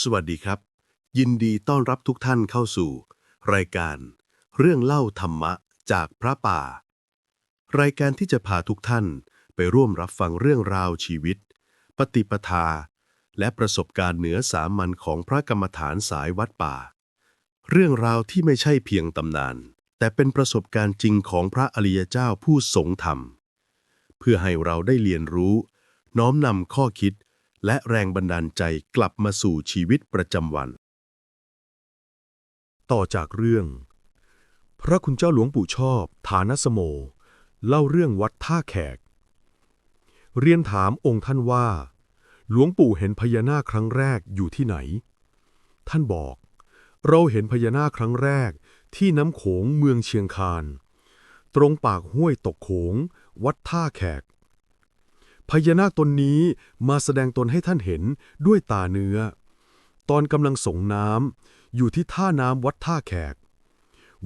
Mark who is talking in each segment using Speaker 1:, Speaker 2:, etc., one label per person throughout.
Speaker 1: สวัสดีครับ ยินดีต้อนรับทุกท่านเข้าสู่ รายการ เรื่องเล่าธรรมะจากพระป่า รายการที่จะพาทุกท่านไปร่วมรับฟังเรื่องราวชีวิต ปฏิปทา และประสบการณ์เหนือสามัญของพระกรรมฐานสายวัดป่า เรื่องราวที่ไม่ใช่เพียงตำนาน แต่เป็นประสบการณ์จริงของพระอริยเจ้าผู้ทรงธรรม เพื่อให้เราได้เรียนรู้ น้อมนำข้อคิด และแรงบันดาลใจกลับมาสู่ชีวิตประจำวัน
Speaker 2: ต่อจากเรื่อง พระคุณเจ้าหลวงปู่ชอบ ฐานสโม เล่าเรื่องวัดท่าแขก เรียนถามองค์ท่านว่า หลวงปู่เห็นพญานาคครั้งแรกอยู่ที่ไหน ท่านบอก เราเห็นพญานาคครั้งแรกที่น้ำโขงเมืองเชียงคาน ตรงปากห้วยตกโขง วัดท่าแขก พญานาคตนนี้มาแสดงตนให้ท่านเห็นด้วยตาเนื้อ ตอนกำลังส่งน้ำอยู่ที่ท่าน้ำวัดท่าแขก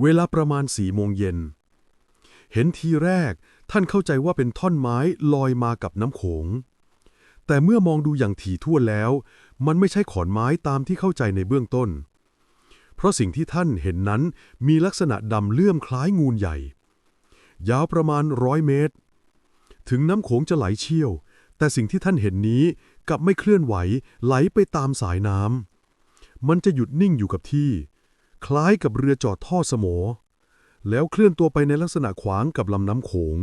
Speaker 2: เวลาประมาณสี่โมงเย็น เห็นทีแรกท่านเข้าใจว่าเป็นท่อนไม้ลอยมากับน้ำโขง แต่เมื่อมองดูอย่างถี่ถ้วนแล้ว มันไม่ใช่ขอนไม้ตามที่เข้าใจในเบื้องต้น เพราะสิ่งที่ท่านเห็นนั้นมีลักษณะดำเลื่อมคล้ายงูใหญ่ ยาวประมาณร้อยเมตร ถึงน้ำโขงจะไหลเชี่ยว แต่สิ่งที่ท่านเห็นนี้กลับไม่เคลื่อนไหวไหลไปตามสายน้ำมันจะหยุดนิ่งอยู่กับที่ คล้ายกับเรือจอดท่อสมอ แล้วเคลื่อนตัวไปในลักษณะขวางกับลำน้ำโขง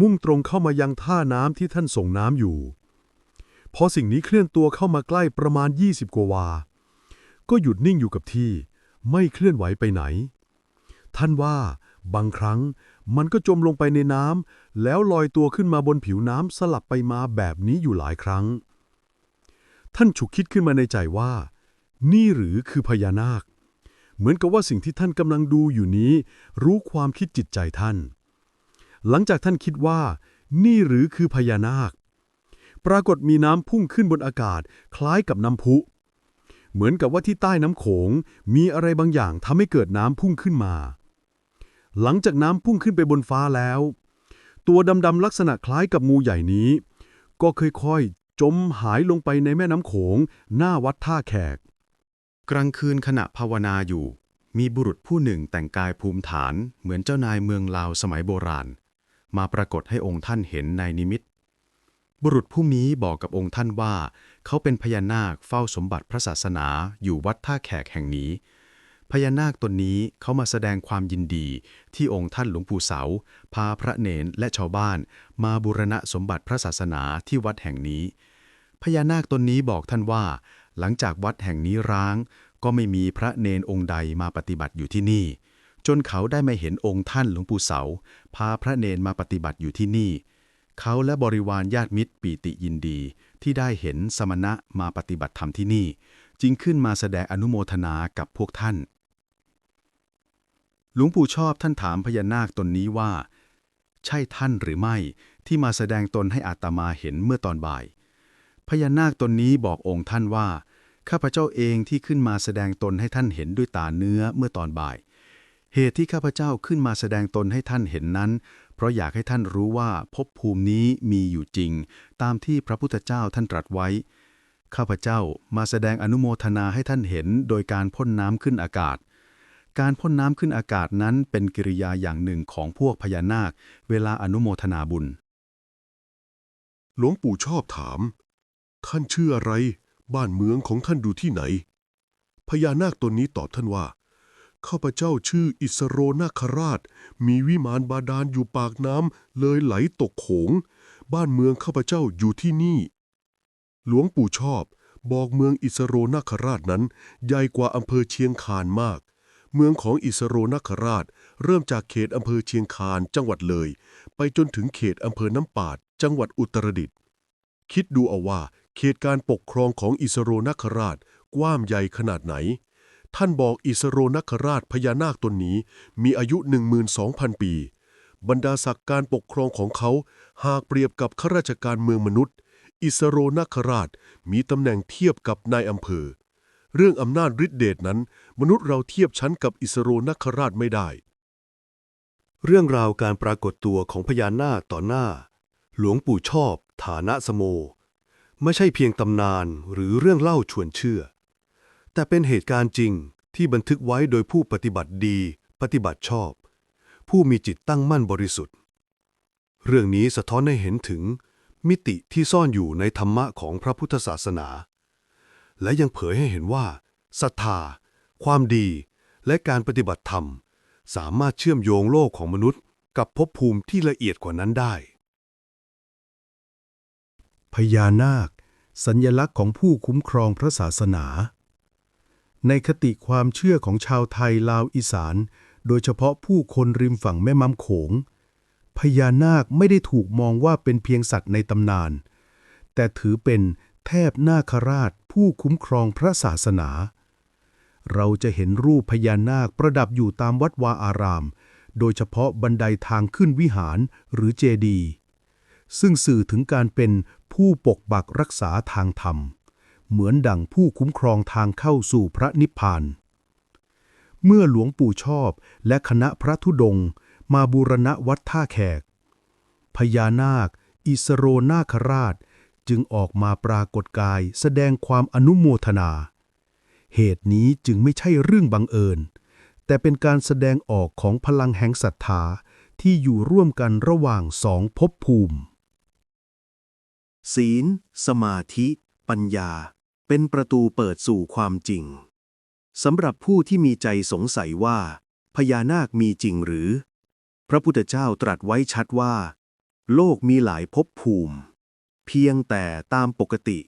Speaker 2: มุ่งตรงเข้ามายังท่าน้ำที่ท่านส่งน้ำอยู่ พอสิ่งนี้เคลื่อนตัวเข้ามาใกล้ประมาณ 20 กว่าวา ก็หยุดนิ่งอยู่กับที่ ไม่เคลื่อนไหวไปไหน ท่านว่า บางครั้งมันก็จมลงไปในน้ำแล้วลอยตัวขึ้นมาบนผิวน้ำสลับไปมาแบบนี้อยู่หลายครั้ง ท่านฉุกคิดขึ้นมาในใจว่า นี่หรือคือพญานาค เหมือนกับว่าสิ่งที่ท่านกำลังดูอยู่นี้ รู้ความคิดจิตใจท่าน หลังจากท่านคิดว่า นี่หรือคือพญานาค ปรากฏมีน้ำพุ่งขึ้นบนอากาศ คล้ายกับน้ำพุ เหมือนกับว่าที่ใต้น้ำโขงมีอะไรบางอย่างทำให้เกิดน้ำพุ่งขึ้นมา หลังจากน้ำพุ่งขึ้นไปบนฟ้าแล้ว ตัวดำๆลักษณะคล้ายกับงูใหญ่นี้ ก็ค่อยๆ จมหายลงไปในแม่น้ำโขง หน้าวัดท่าแขก
Speaker 3: กลางคืนขณะภาวนาอยู่ มีบุรุษผู้หนึ่งแต่งกายภูมิฐานเหมือนเจ้านายเมืองลาวสมัยโบราณ มาปรากฏให้องค์ท่านเห็นในนิมิต บุรุษผู้นี้บอกกับองค์ท่านว่า เขาเป็นพญานาคเฝ้าสมบัติพระศาสนาอยู่วัดท่าแขกแห่งนี้ พญานาคตนนี้เขามาแสดงความยินดี ที่องค์ท่านหลวงปู่เสา พาพระเนนและชาวบ้าน มาบูรณะสมบัติพระศาสนาที่วัดแห่งนี้ พญานาคตนนี้บอกท่านว่า หลังจากวัดแห่งนี้ร้าง ก็ไม่มีพระเนนองค์ใดมาปฏิบัติอยู่ที่นี่ จนเขาได้มาเห็นองค์ท่านหลวงปู่เสา พาพระเนนมาปฏิบัติอยู่ที่นี่ เขาและบริวารญาติมิตรปีติยินดีที่ได้เห็นสมณะมาปฏิบัติธรรมที่นี่ จึงขึ้นมาแสดงอนุโมทนากับพวกท่าน หลวงปู่ชอบท่านถามพญานาคตนนี้ว่า ใช่ท่านหรือไม่ที่มาแสดงตนให้อาตมาเห็นเมื่อตอนบ่าย พญานาคตนนี้บอกองค์ท่านว่า ข้าพเจ้าเองที่ขึ้นมาแสดงตนให้ท่านเห็นด้วยตาเนื้อเมื่อตอนบ่าย เหตุที่ข้าพเจ้าขึ้นมาแสดงตนให้ท่านเห็นนั้น เพราะอยากให้ท่านรู้ว่าภพภูมินี้มีอยู่จริง ตามที่พระพุทธเจ้าท่านตรัสไว้ ข้าพเจ้ามาแสดงอนุโมทนาให้ท่านเห็นโดยการพ่นน้ำขึ้นอากาศ การพ่นน้ำขึ้นอากาศนั้นเป็นกิริยาอย่างหนึ่งของพวกพญานาค เวลาอนุโมทนาบุญ
Speaker 1: หลวงปู่ชอบถาม ท่านชื่ออะไร บ้านเมืองของท่านดูที่ไหน พญานาคตนนี้ตอบท่านว่าข้าพเจ้าชื่ออิสโรนาคราช มีวิมานบาดาลอยู่ปากน้ำเลยไหลตกโขง บ้านเมืองข้าพเจ้าอยู่ที่นี่ หลวงปู่ชอบ บอกเมืองอิสโรนาคราชนั้น ใหญ่กว่าอำเภอเชียงคานมาก เมืองของอิสโรนคราช เริ่มจากเขตอำเภอเชียงคานจังหวัดเลย ไปจนถึงเขตอำเภอน้ำปาด จังหวัดอุตรดิตถ์คิดดูเอาว่า เขตการปกครองของอิสโรนคราชกว้างใหญ่ขนาดไหน ท่านบอกอิสโรนคราชพญานาคตนนี้มีอายุ 12,000 ปี บรรดาศักดิ์การปกครองของเขา หากเปรียบกับข้าราชการเมืองมนุษย์ อิสโรนคราชมีตำแหน่งเทียบกับนายอำเภอ เรื่องอำนาจฤทธิเดชนั้น มนุษย์เราเทียบชั้นกับอิสโรนคราชไม่ได้ เรื่องราวการปรากฏตัวของพญานาคต่อหน้า หลวงปู่ชอบ ฐานะสโม ไม่ใช่เพียงตำนานหรือเรื่องเล่าชวนเชื่อ
Speaker 3: แต่เป็นเหตุการณ์จริงที่บันทึกไว้โดยผู้ปฏิบัติดี ปฏิบัติชอบ ผู้มีจิตตั้งมั่นบริสุทธิ์ เรื่องนี้สะท้อนให้เห็นถึงมิติที่ซ่อนอยู่ในธรรมะของพระพุทธศาสนา และยังเผยให้เห็นว่าศรัทธา ความดี และการปฏิบัติธรรม สามารถเชื่อมโยงโลกของมนุษย์ กับภพภูมิที่ละเอียดกว่านั้นได้
Speaker 4: พญานาค สัญญลักษณ์ของผู้คุ้มครองพระศาสนา ในคติความเชื่อของชาวไทยลาวอีสาน โดยเฉพาะผู้คนริมฝั่งแม่น้ำโขง พญานาคไม่ได้ถูกมองว่าเป็นเพียงสัตว์ในตำนาน แต่ถือเป็นแทบนาคราช ผู้คุ้มครองพระศาสนา เราจะเห็นรูปพญานาคประดับอยู่ตามวัดวาอาราม โดยเฉพาะบันไดทางขึ้นวิหารหรือเจดีย์ซึ่งสื่อถึงการเป็นผู้ปกปักรักษาทางธรรม เหมือนดั่งผู้คุ้มครองทางเข้าสู่พระนิพพาน เมื่อหลวงปู่ชอบและคณะพระธุดงมาบูรณะวัดท่าแขก พญานาค อิสโรนาคราช จึงออกมาปรากฏกายแสดงความอนุโมทนา เหตุนี้จึงไม่ใช่เรื่องบังเอิญ แต่เป็นการแสดงออกของพลังแห่งศรัทธาที่อยู่ร่วมกันระหว่างสองภพภูมิ
Speaker 5: ศีล สมาธิ ปัญญา เป็นประตูเปิดสู่ความจริงสำหรับผู้ที่มีใจสงสัยว่า พญานาคมีจริงหรือ พระพุทธเจ้าตรัสไว้ชัดว่า โลกมีหลายภพภูมิ เพียงแต่ตามปกติ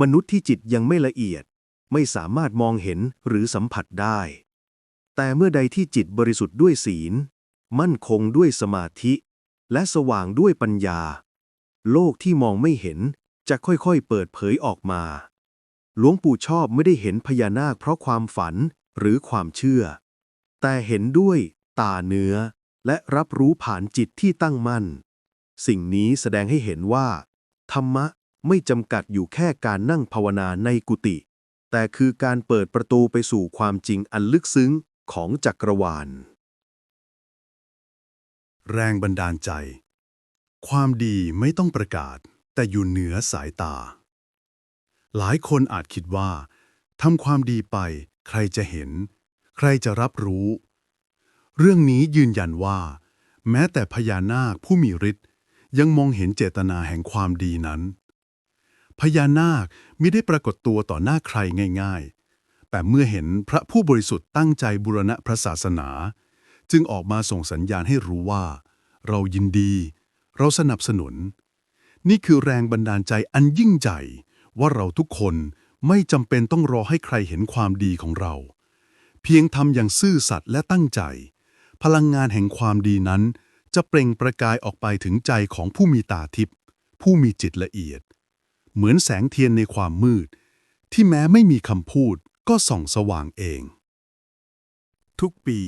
Speaker 5: มนุษย์ที่จิตยังไม่ละเอียด ไม่สามารถมองเห็นหรือสัมผัสได้ แต่เมื่อใดที่จิตบริสุทธิ์ด้วยศีล มั่นคงด้วยสมาธิ และสว่างด้วยปัญญา โลกที่มองไม่เห็นจะค่อยๆเปิดเผยออกมา หลวงปู่ชอบไม่ได้เห็นพญานาคเพราะความฝันหรือความเชื่อ แต่เห็นด้วยตาเนื้อและรับรู้ผ่านจิตที่ตั้งมั่น สิ่งนี้แสดงให้เห็นว่า ธรรมะไม่จำกัดอยู่แค่การนั่งภาวนาในกุฏิแต่คือการเปิดประตูไปสู่ความจริงอันลึกซึ้งของจักรวาล
Speaker 3: แรงบันดาลใจ ความดีไม่ต้องประกาศ แต่อยู่เหนือสายตา หลายคนอาจคิดว่าทำความดีไป ใครจะเห็น ใครจะรับรู้ เรื่องนี้ยืนยันว่า แม้แต่พญานาคผู้มีฤทธิ์ ยังมองเห็นเจตนาแห่งความดีนั้น พญานาคไม่ได้ปรากฏตัวต่อหน้าใครง่าย ๆ แต่เมื่อเห็นพระผู้บริสุทธิ์ตั้งใจบูรณะพระศาสนา จึงออกมาส่งสัญญาณให้รู้ว่า เรายินดี เราสนับสนุน นี่คือแรงบันดาลใจอันยิ่งใหญ่ว่าเราทุกคนไม่จำเป็นต้องรอให้ใครเห็นความดีของเรา เพียงทำอย่างซื่อสัตย์และตั้งใจ พลังงานแห่งความดีนั้น จะเปล่งประกายออกไปถึงใจของผู้มีตาทิพย์ผู้มีจิตละเอียด เหมือนแสงเทียนในความมืด ที่แม้ไม่มีคำพูดก็ส่องสว่างเอง ทุกปี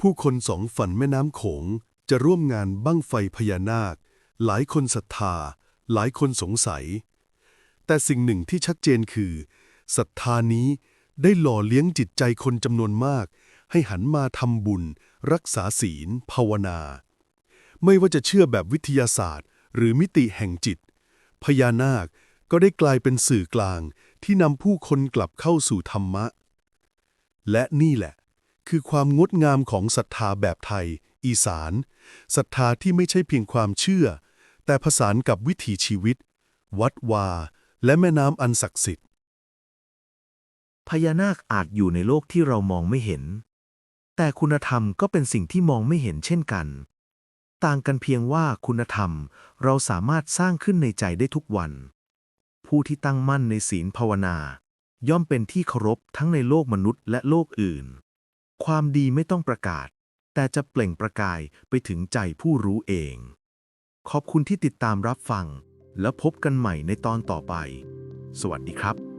Speaker 3: ผู้คนสองฝั่งแม่น้ำโขงจะร่วมงานบั้งไฟพญานาค หลายคนศรัทธา หลายคนสงสัย แต่สิ่งหนึ่งที่ชัดเจนคือศรัทธานี้ได้หล่อเลี้ยงจิตใจคนจำนวนมาก ให้หันมาทำบุญ รักษาศีล ภาวนา ไม่ว่าจะเชื่อแบบวิทยาศาสตร์ หรือมิติแห่งจิต พญานาคก็ได้กลายเป็นสื่อกลางที่นำผู้คนกลับเข้าสู่ธรรมะ และนี่แหละ คือความงดงามของศรัทธาแบบไทย อีสานศรัทธาที่ไม่ใช่เพียงความเชื่อ แต่ผสานกับวิถีชีวิต วัดวา และแม่น้ำอันศักดิ์สิทธิ์
Speaker 5: พญานาคอาจอยู่ในโลกที่เรามองไม่เห็น แต่คุณธรรมก็เป็นสิ่งที่มองไม่เห็นเช่นกัน ต่างกันเพียงว่าคุณธรรมเราสามารถสร้างขึ้นในใจได้ทุกวัน ผู้ที่ตั้งมั่นในศีลภาวนา ย่อมเป็นที่เคารพทั้งในโลกมนุษย์และโลกอื่น ความดีไม่ต้องประกาศ แต่จะเปล่งประกายไปถึงใจผู้รู้เอง ขอบคุณที่ติดตามรับฟัง แล้วพบกันใหม่ในตอนต่อไป สวัสดีครับ